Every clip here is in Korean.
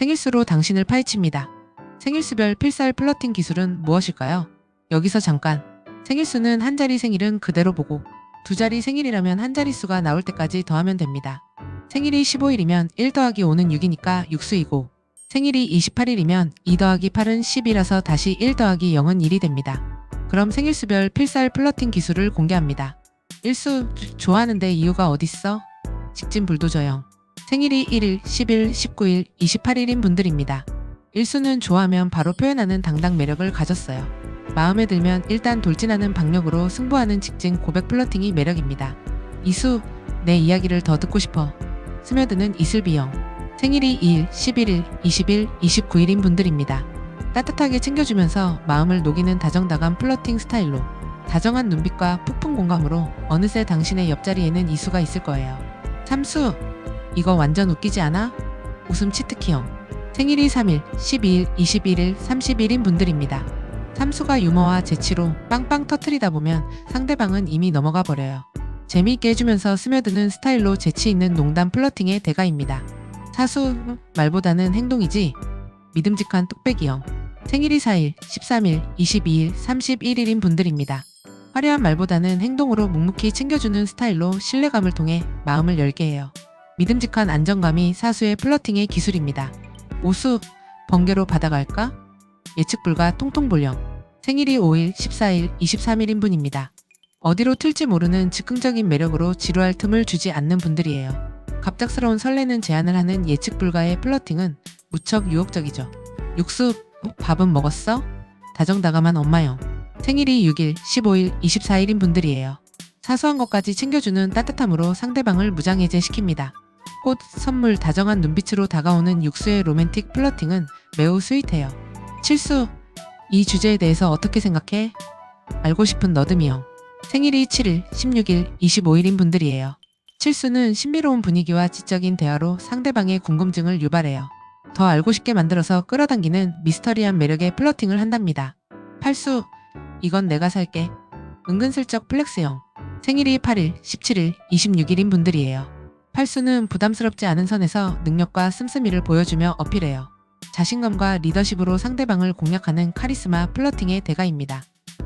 생일수로 당신을 파헤칩니다. 생일수별 필살 플러팅 기술은 무엇일까요? 여기서 잠깐. 생일수는 한 자리 생일은 그대로 보고 두 자리 생일이라면 한 자릿수가 나올 때까지 더하면 됩니다. 생일이 15일이면 1 더하기 5는 6이니까 6수이고 생일이 28일이면 2 더하기 8은 10이라서 다시 1 더하기 0은 1이 됩니다. 그럼 생일수별 필살 플러팅 기술을 공개합니다. 1수 좋아하는데 이유가 어딨어? 직진 불도저형. 생일이 1일, 10일, 19일, 28일인 분들입니다. 1수는 좋아하면 바로 표현하는 당당 매력을 가졌어요. 마음에 들면 일단 돌진하는 박력으로 승부하는 직진 고백 플러팅이 매력입니다. 2수, 내 이야기를 더 듣고 싶어. 스며드는 이슬비형. 생일이 2일, 11일, 20일, 29일인 분들입니다. 따뜻하게 챙겨주면서 마음을 녹이는 다정다감 플러팅 스타일로 다정한 눈빛과 폭풍 공감으로 어느새 당신의 옆자리에는 이수가 있을 거예요. 3수, 이거 완전 웃기지 않아? 웃음 치트키형. 생일이 3일, 12일, 21일, 30일인 분들입니다. 삼수가 유머와 재치로 빵빵 터트리다 보면 상대방은 이미 넘어가 버려요. 재미있게 해주면서 스며드는 스타일로 재치 있는 농담 플러팅의 대가입니다. 사수 말보다는 행동이지 믿음직한 뚝배기형. 생일이 4일, 13일, 22일, 31일인 분들입니다. 화려한 말보다는 행동으로 묵묵히 챙겨주는 스타일로 신뢰감을 통해 마음을 열게 해요. 믿음직한 안정감이 사수의 플러팅의 기술입니다. 오수, 번개로 받아갈까? 예측 불가 통통볼령. 생일이 5일, 14일, 23일 인 분입니다. 어디로 튈지 모르는 즉흥적인 매력으로 지루할 틈을 주지 않는 분들이에요. 갑작스러운 설레는 제안을 하는 예측 불가의 플러팅은 무척 유혹적이죠. 육수, 밥은 먹었어? 다정다감한 엄마형. 생일이 6일, 15일, 24일인 분들이에요. 사소한 것까지 챙겨주는 따뜻함으로 상대방을 무장해제시킵니다. 꽃, 선물, 다정한 눈빛으로 다가오는 육수의 로맨틱 플러팅은 매우 스윗해요. 칠수, 이 주제에 대해서 어떻게 생각해? 알고 싶은 너듬이형. 생일이 7일, 16일, 25일인 분들이에요. 칠수는 신비로운 분위기와 지적인 대화로 상대방의 궁금증을 유발해요. 더 알고 싶게 만들어서 끌어당기는 미스터리한 매력의 플러팅을 한답니다. 팔수, 이건 내가 살게. 은근슬쩍 플렉스형. 생일이 8일, 17일, 26일인 분들이에요. 팔수는 부담스럽지 않은 선에서 능력과 씀씀이를 보여주며 어필해요. 자신감과 리더십으로 상대방을 공략하는 카리스마 플러팅의 대가입니다.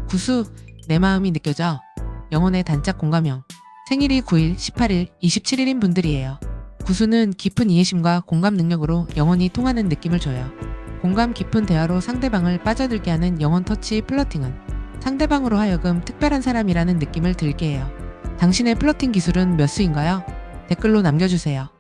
구수, 내 마음이 느껴져. 영혼의 단짝 공감형. 생일이 9일, 18일, 27일인 분들이에요. 구수는 깊은 이해심과 공감 능력으로 영혼이 통하는 느낌을 줘요. 공감 깊은 대화로 상대방을 빠져들게 하는 영혼 터치 플러팅은 상대방으로 하여금 특별한 사람이라는 느낌을 들게 해요. 당신의 플러팅 기술은 몇 수인가요? 댓글로 남겨주세요.